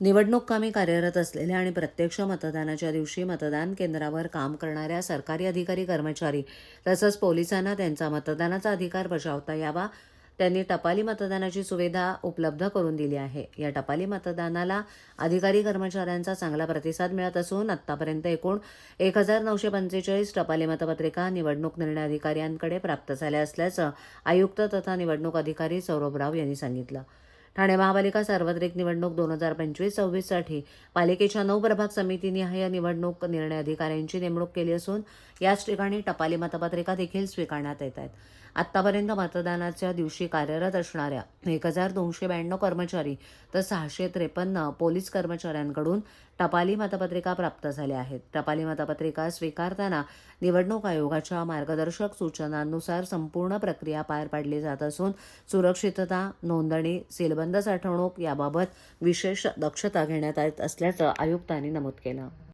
निवडणूक कामी कार्यरत असलेल्या आणि प्रत्यक्ष मतदानाच्या दिवशी मतदान केंद्रावर काम करणाऱ्या सरकारी अधिकारी कर्मचारी तसंच पोलिसांना त्यांचा मतदानाचा अधिकार बजावता यावा. त्यांनी टपाली मतदानाची सुविधा उपलब्ध करून दिली आहे. या टपाली मतदानाला अधिकारी कर्मचाऱ्यांचा चांगला प्रतिसाद मिळत असून आत्तापर्यंत एकूण एक हजार नऊशे पंचेचाळीस टपाली मतपत्रिका निवडणूक निर्णय अधिकाऱ्यांकडे प्राप्त झाल्या असल्याचं आयुक्त तथा निवडणूक अधिकारी सौरभ राव यांनी सांगितलं. ठाणे महापालिका सार्वत्रिक निवडणूक दोन हजार पंचवीस सव्वीससाठी पालिकेच्या नऊ प्रभाग समितीनिहाय निवडणूक निर्णय अधिकाऱ्यांची नेमणूक केली असून याच ठिकाणी टपाली मतपत्रिका देखील स्वीकारण्यात येत आहेत. आत्तापर्यंत मतदानाच्या दिवशी कार्यरत असणाऱ्या एक हजार दोनशे ब्याण्णव कर्मचारी तर सहाशे त्रेपन्न पोलीस कर्मचाऱ्यांकडून टपाली मतपत्रिका प्राप्त झाल्या आहेत. टपाली मतपत्रिका स्वीकारताना निवडणूक आयोगाच्या मार्गदर्शक सूचनांनुसार संपूर्ण प्रक्रिया पार पाडली जात असून सुरक्षितता नोंदणी सीलबंद साठवणूक याबाबत विशेष दक्षता घेण्यात येत असल्याचं आयुक्तांनी नमूद केलं.